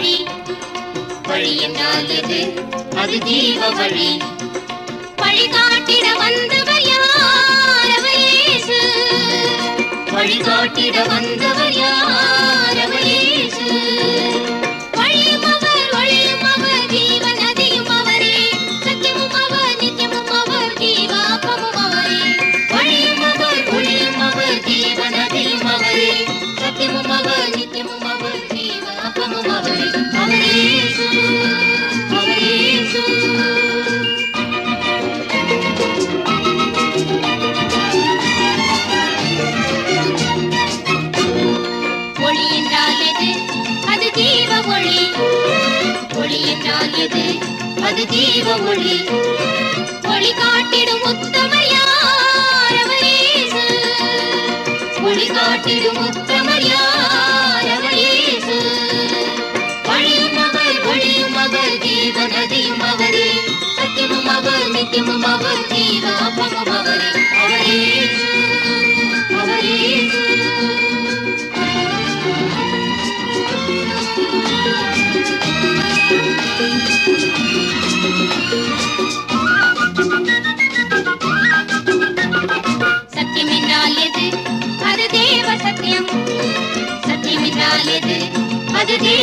வழி. வழி என்றால் அது ஜீவ வழி. வழிகாட்டிட வந்தவர் யார்? வழிகாட்டிட வந்தவர் ஒளி அது தீப ஒளி ஒளி காட்டிடும் உத்தமர் யார் அவர் ஒளி காட்டிடும் உத்தமர் யார் அவர் இயேசு அவர் ஒளியும் அவர் நதியும் அவரே. சத்தியமும் அவர் நித்தியமும் அவர் ஜீவ அப்பமும் அவரே.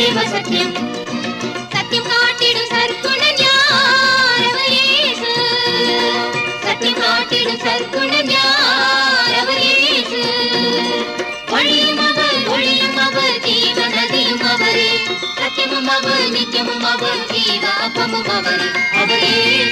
தேவ சத்தியம். சத்தியம் காட்டிடும் சற்குணன் யார் இயேசு சத்தியம் காட்டிடும் சற்குணன் யார் இயேசு அவர் ஒளியும் அவர் ஜீவ நதியும் அவரே. சத்தியமும் அவர் நித்தியமும் அவர் ஜீவ அப்பமும் அவரே.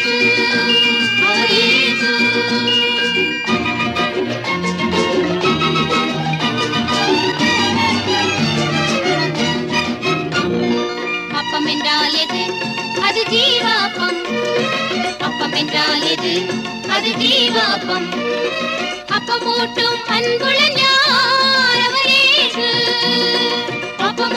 அது தீபாபம் அப்பமூட்டும் அன்புடன் யார்? அவர்